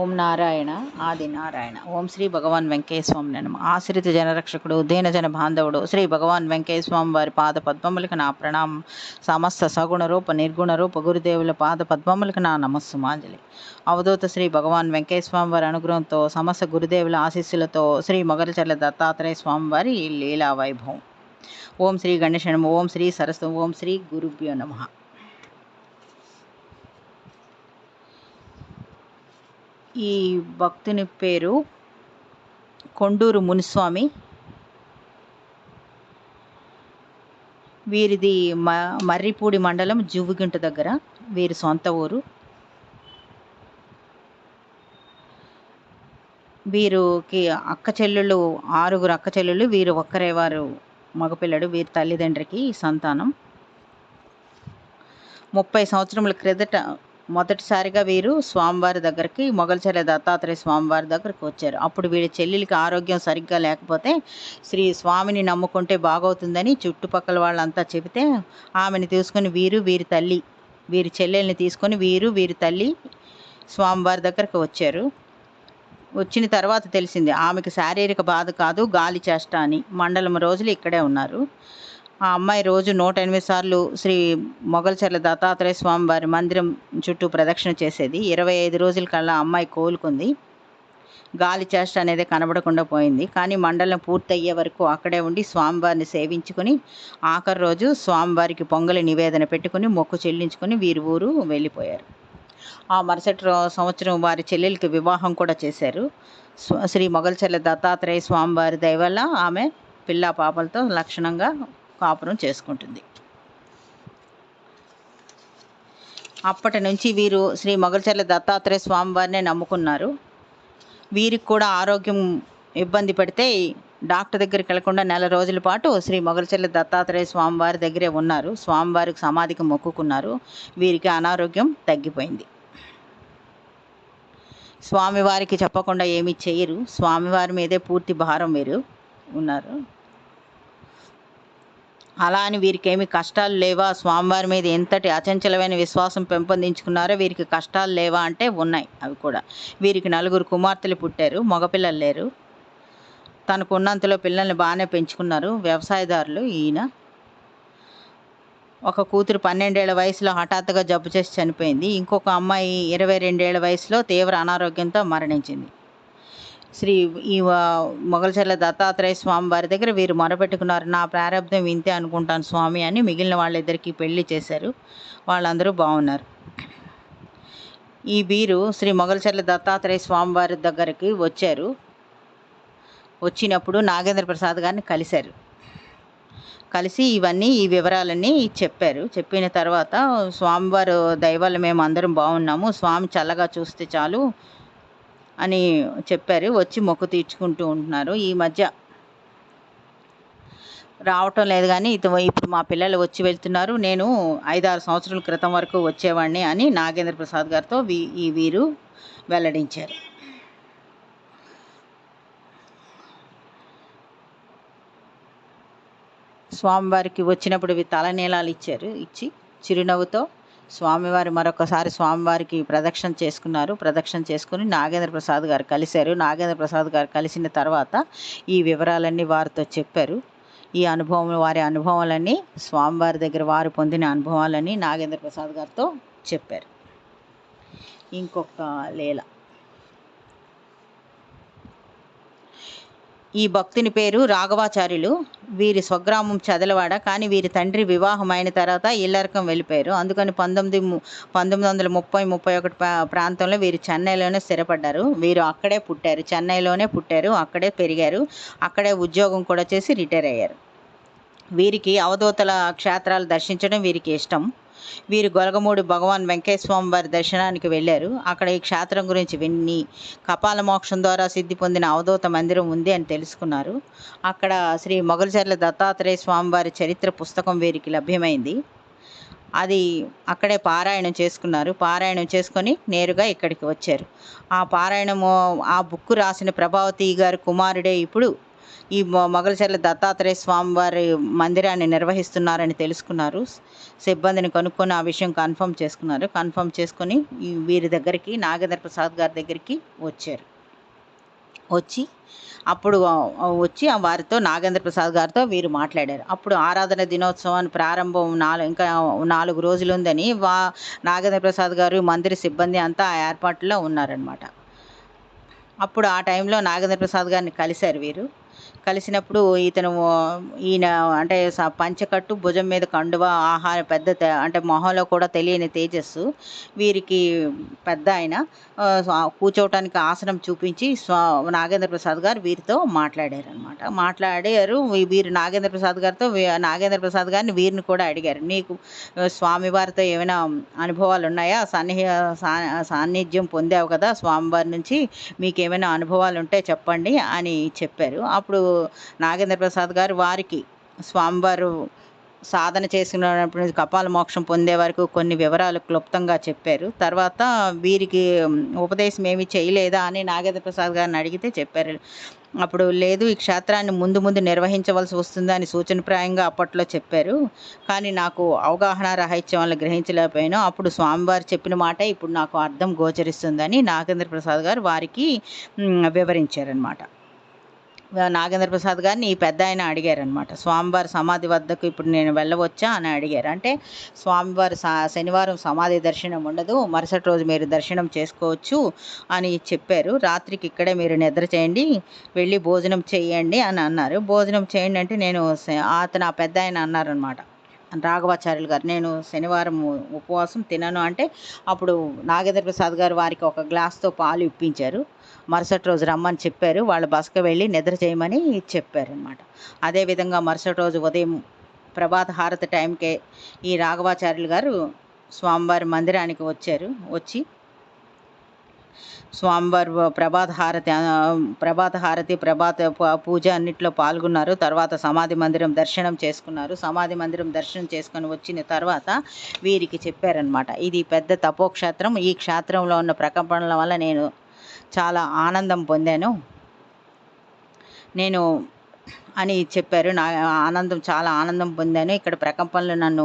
ఓం నారాయణ ఆది నారాయణ. ఓం శ్రీ భగవాన్ వెంకయ్య నమ. ఆశ్రిత జనరక్షకుడు దీనజన బాంధవుడు శ్రీ భగవాన్ వెంకయ్య వారి పాద పద్మములకు నా ప్రణామం. సమస్త సగుణ రూప నిర్గుణ రూప గురుదేవుల పాద పద్మములకు నా నమస్సుమాంజలి. అవధూత శ్రీ భగవాన్ వెంకయ్య వారి అనుగ్రహంతో సమస్త గురుదేవుల ఆశీస్సులతో శ్రీ మొగలచర్ల దత్తాత్రేయ స్వామి వారి లీలా వైభవం ఓం శ్రీ గణేశనమ ఓం శ్రీ సరస్వం ఓం శ్రీ గురుభ్యో నమ. ఈ భక్తుని పేరు కొండూరు మునిస్వామి. వీరిది మ మర్రిపూడి మండలం జువ్వుగింట దగ్గర వీరి సొంత ఊరు. వీరికి అక్క చెల్లెళ్ళు ఆరుగురు అక్క చెల్లెళ్ళు వీరు ఒక్కరే వారు మగపిల్లడు వీరి తల్లిదండ్రికి సంతానం. ముప్పై సంవత్సరముల క్రిందట మొదటిసారిగా వీరు స్వామివారి దగ్గరికి మొగల్చెర్ల దత్తాత్రేయ స్వామివారి దగ్గరికి వచ్చారు. అప్పుడు వీడి చెల్లెలికి ఆరోగ్యం సరిగ్గా లేకపోతే శ్రీ స్వామిని నమ్ముకుంటే బాగవుతుందని చుట్టుపక్కల వాళ్ళంతా చెబితే ఆమెను తీసుకొని వీరు వీరి తల్లి వీరి చెల్లెల్ని తీసుకొని వీరు వీరి తల్లి స్వామివారి దగ్గరికి వచ్చారు. వచ్చిన తర్వాత తెలిసింది ఆమెకి శారీరక బాధ కాదు గాలి చేష్ట అని. మండలం రోజులు ఇక్కడే ఉన్నారు. ఆ అమ్మాయి రోజు నూట ఎనిమిది సార్లు శ్రీ మొగల్చర్ల దత్తాత్రేయ స్వామి వారి మందిరం చుట్టూ ప్రదక్షిణ చేసేది. ఇరవై ఐదు రోజుల కల్లా అమ్మాయి కోలుకుంది. గాలి చేష్ట అనేది కనబడకుండా పోయింది. కానీ మండలం పూర్తయ్యే వరకు అక్కడే ఉండి స్వామివారిని సేవించుకుని ఆఖరి రోజు స్వామివారికి పొంగలి నివేదన పెట్టుకుని మొక్కు చెల్లించుకుని వీరి ఊరు వెళ్ళిపోయారు. ఆ మరుసటి సంవత్సరం వారి చెల్లెలకి వివాహం కూడా చేశారు. శ్రీ మొగల్చెల్ల దత్తాత్రేయ స్వామివారి దయవల్ల ఆమె పిల్ల పాపలతో లక్షణంగా కాపురం చేసుకుంటుంది. అప్పటి నుంచి వీరు శ్రీ మొగల్చర్ల దత్తాత్రేయ స్వామివారినే నమ్ముకున్నారు. వీరికి కూడా ఆరోగ్యం ఇబ్బంది పడితే డాక్టర్ దగ్గరికి వెళ్ళకుండా నెల రోజుల పాటు శ్రీ మొగల్చర్ల దత్తాత్రేయ స్వామివారి దగ్గరే ఉన్నారు. స్వామివారికి సమాధికి మొక్కుకున్నారు. వీరికి అనారోగ్యం తగ్గిపోయింది. స్వామివారికి చెప్పకుండా ఏమీ చేయరు. స్వామివారి మీదే పూర్తి భారం వీరు ఉన్నారు. అలా అని వీరికి ఏమి కష్టాలు లేవా? స్వామివారి మీద ఎంతటి అచంచలమైన విశ్వాసం పెంపొందించుకున్నారో వీరికి కష్టాలు లేవా అంటే ఉన్నాయి అవి కూడా. వీరికి నలుగురు కుమార్తెలు పుట్టారు మగపిల్లలు లేరు. తనకు ఉన్నంతలో పిల్లల్ని బాగానే పెంచుకున్నారు వ్యవసాయదారులు ఈయన. ఒక కూతురు పన్నెండేళ్ళ వయసులో హఠాత్తుగా జబ్బు చేసి చనిపోయింది. ఇంకొక అమ్మాయి ఇరవై రెండేళ్ళ వయసులో తీవ్ర అనారోగ్యంతో మరణించింది. శ్రీ ఈ మొగల్చర్ల దత్తాత్రేయ స్వామి వారి దగ్గర వీరు మొరపెట్టుకున్నారు. నా ప్రారంధం ఇంతే అనుకుంటాను స్వామి అని మిగిలిన వాళ్ళిద్దరికీ పెళ్ళి చేశారు. వాళ్ళందరూ బాగున్నారు. ఈ వీరు శ్రీ మొగల్చర్ల దత్తాత్రేయ స్వామి వారి దగ్గరికి వచ్చారు. వచ్చినప్పుడు నాగేంద్ర ప్రసాద్ గారిని కలిశారు. కలిసి ఇవన్నీ ఈ వివరాలన్నీ చెప్పారు. చెప్పిన తర్వాత స్వామివారు దయవల్ల మేము అందరం బాగున్నాము. స్వామి చల్లగా చూస్తే చాలు. అని చెప్పారు. వచ్చి మొక్కు తీర్చుకుంటూ ఉంటున్నారు. ఈ మధ్య రావటం లేదు కానీ ఇత ఇప్పుడు మా పిల్లలు వచ్చి వెళ్తున్నారు. నేను ఐదారు సంవత్సరాల క్రితం వరకు వచ్చేవాడిని అని నాగేంద్ర ప్రసాద్ గారితో వీ ఈ వీరు వెల్లడించారు. స్వామివారికి వచ్చినప్పుడు ఇవి తలనీలాలు ఇచ్చారు. ఇచ్చి చిరునవ్వుతో స్వామివారి మరొకసారి స్వామివారికి ప్రదక్షిణ చేసుకున్నారు. ప్రదక్షిణ చేసుకుని నాగేంద్ర ప్రసాద్ గారు కలిశారు. నాగేంద్ర ప్రసాద్ గారు కలిసిన తర్వాత ఈ వివరాలన్నీ వారితో చెప్పారు. ఈ అనుభవం వారి అనుభవాలన్నీ స్వామివారి దగ్గర వారు పొందిన అనుభవాలన్నీ నాగేంద్ర ప్రసాద్ గారితో చెప్పారు. ఇంకొక లీల. ఈ భక్తుని పేరు రాఘవాచార్యులు. వీరి స్వగ్రామం చదలవాడ కానీ వీరి తండ్రి వివాహం అయిన తర్వాత ఇల్లరకం వెళ్ళిపోయారు. అందుకని పంతొమ్మిది పంతొమ్మిది వందల ముప్పై ముప్పై ఒకటి ప్రాంతంలో వీరు చెన్నైలోనే స్థిరపడ్డారు. వీరు అక్కడే పుట్టారు. చెన్నైలోనే పుట్టారు. అక్కడే పెరిగారు. అక్కడే ఉద్యోగం కూడా చేసి రిటైర్ అయ్యారు. వీరికి అవధూతల క్షేత్రాలు దర్శించడం వీరికి ఇష్టం. వీరు గొలగమూడి భగవాన్ వెంకయ్య వారి దర్శనానికి వెళ్ళారు. అక్కడ ఈ క్షేత్రం గురించి విన్ని కపాల మోక్షం ద్వారా సిద్ధి పొందిన అవధూత మందిరం ఉంది అని తెలుసుకున్నారు. అక్కడ శ్రీ మొగల్చర్ల దత్తాత్రేయ స్వామి వారి చరిత్ర పుస్తకం వీరికి లభ్యమైంది. అది అక్కడే పారాయణం చేసుకున్నారు. పారాయణం చేసుకొని నేరుగా ఇక్కడికి వచ్చారు. ఆ పారాయణము ఆ బుక్ రాసిన ప్రభావతి గారి కుమారుడే ఇప్పుడు ఈ మొ- మొగలచెర్ల దత్తాత్రేయ స్వామి వారి మందిరాన్ని నిర్వహిస్తున్నారని తెలుసుకున్నారు. సిబ్బందిని కనుక్కొని ఆ విషయం కన్ఫర్మ్ చేసుకున్నారు. కన్ఫర్మ్ చేసుకొని వీరి దగ్గరికి నాగేంద్ర ప్రసాద్ గారి దగ్గరికి వచ్చారు. వచ్చి అప్పుడు వచ్చి ఆ వారితో నాగేంద్ర ప్రసాద్ గారితో వీరు మాట్లాడారు. అప్పుడు ఆరాధన దినోత్సవాన్ని ప్రారంభం నాలుగు ఇంకా నాలుగు రోజులు ఉందని వా నాగేంద్ర ప్రసాద్ గారు మందిర సిబ్బంది అంతా ఆ ఏర్పాట్లో ఉన్నారనమాట అప్పుడు ఆ టైంలో నాగేంద్ర ప్రసాద్ గారిని కలిశారు వీరు. కలిసినప్పుడు ఇతను ఈయన అంటే స- పంచకట్టు భుజం మీద కండువ ఆహార పెద్ద తే- అంటే మొహంలో కూడా తెలియని తేజస్సు. వీరికి పెద్ద ఆయన. స్వా- కూర్చోవటానికి ఆసనం చూపించి స్వా నాగేంద్ర ప్రసాద్ గారు వీరితో మాట్లాడారు. అనమాట మాట్లాడారు వీరు నాగేంద్ర ప్రసాద్ గారితో నాగేంద్ర ప్రసాద్ గారిని వీరిని కూడా అడిగారు. నీకు స్వామివారితో ఏమైనా అనుభవాలు ఉన్నాయా? సన్నిహ సా- సాన్నిధ్యం పొందావు కదా స్వామివారి నుంచి. మీకు ఏమైనా అనుభవాలు ఉంటే చెప్పండి అని చెప్పారు. అప్పుడు నాగేంద్ర ప్రసాద్ గారు వారికి స్వామివారు సాధన చేసుకున్నప్పుడు కపాల మోక్షం పొందే వరకు కొన్ని వివరాలు క్లుప్తంగా చెప్పారు. తర్వాత వీరికి ఉపదేశం ఏమీ చేయలేదా అని నాగేంద్ర ప్రసాద్ గారిని అడిగితే చెప్పారు. అప్పుడు లేదు ఈ క్షేత్రాన్ని ముందు ముందు నిర్వహించవలసి వస్తుందని సూచనప్రాయంగా అప్పట్లో చెప్పారు. కానీ నాకు అవగాహన రహిత్యం వల్ల గ్రహించలేకపోయాను. అప్పుడు స్వామివారు చెప్పిన మాట ఇప్పుడు నాకు అర్థం గోచరిస్తుందని నాగేంద్ర ప్రసాద్ గారు వారికి వివరించారనమాట నాగేంద్ర ప్రసాద్ గారిని ఈ పెద్ద ఆయన అడిగారనమాట స్వామివారి సమాధి వద్దకు ఇప్పుడు నేను వెళ్ళవచ్చా అని అడిగారు. అంటే స్వామివారి సా శనివారం సమాధి దర్శనం ఉండదు మరుసటి రోజు మీరు దర్శనం చేసుకోవచ్చు అని చెప్పారు. రాత్రికి ఇక్కడే మీరు నిద్ర చేయండి వెళ్ళి భోజనం చేయండి అని అన్నారు. భోజనం చేయండి అంటే నేను అతను ఆ పెద్ద ఆయన అన్నారనమాట రాఘవాచార్యులు గారు నేను శనివారం ఉపవాసం తినను అంటే అప్పుడు నాగేంద్ర ప్రసాద్ గారు వారికి ఒక గ్లాస్తో పాలు ఇప్పించారు. మరుసటి రోజు రమ్మని చెప్పారు. వాళ్ళు బసకు వెళ్ళి నిద్ర చేయమని చెప్పారనమాట అదేవిధంగా మరుసటి రోజు ఉదయం ప్రభాత హారతి టైంకే ఈ రాఘవాచార్యులు గారు స్వామివారి మందిరానికి వచ్చారు. వచ్చి స్వామివారు ప్రభాత హారతి ప్రభాత హారతి ప్రభాత ప- పూజ అన్నిట్లో పాల్గొన్నారు. తర్వాత సమాధి మందిరం దర్శనం చేసుకున్నారు. సమాధి మందిరం దర్శనం చేసుకొని వచ్చిన తర్వాత వీరికి చెప్పారనమాట ఇది పెద్ద తపోక్షేత్రం. ఈ క్షేత్రంలో ఉన్న ప్రకంపనల వల్ల నేను చాలా ఆనందం పొందాను. నేను అని చెప్పారు. నా ఆనందం చాలా ఆనందం పొందాను. ఇక్కడ ప్రకంపనలు నన్ను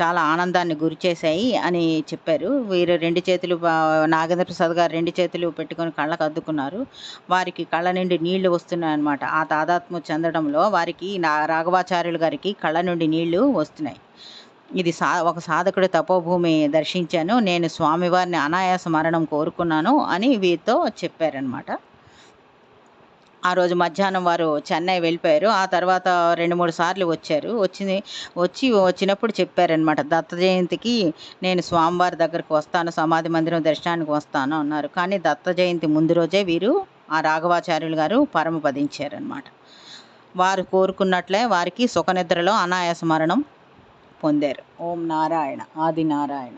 చాలా ఆనందాన్ని గురి చేశాయి అని చెప్పారు. వీరు రెండు చేతులు నాగేంద్ర ప్రసాద్ గారు రెండు చేతులు పెట్టుకొని కళ్ళకు అద్దుకున్నారు. వారికి కళ్ళ నుండి నీళ్ళు వస్తున్నాయి అన్నమాట. ఆ తాదాత్మ్యం చెందడంలో వారికి నా రాఘవాచార్యులు గారికి కళ్ళ నుండి నీళ్ళు వస్తున్నాయి. ఇది సా ఒక సాధకుడి తపోభూమి దర్శించాను. నేను స్వామివారిని అనాయాస మరణం కోరుకున్నాను అని వీరితో చెప్పారనమాట ఆ రోజు మధ్యాహ్నం వారు చెన్నై వెళ్ళిపోయారు. ఆ తర్వాత రెండు మూడు సార్లు వచ్చారు. వచ్చి వచ్చి వచ్చినప్పుడు చెప్పారనమాట దత్త జయంతికి నేను స్వామివారి దగ్గరకు వస్తాను సమాధి మందిరం దర్శనానికి వస్తాను అన్నారు. కానీ దత్త జయంతి ముందు రోజే వీరు ఆ రాఘవాచార్యులు గారు పరమపదించారనమాట వారు కోరుకున్నట్లే వారికి సుఖనిద్రలో అనాయాస మరణం పొందారు. ఓం నారాయణ ఆది నారాయణ.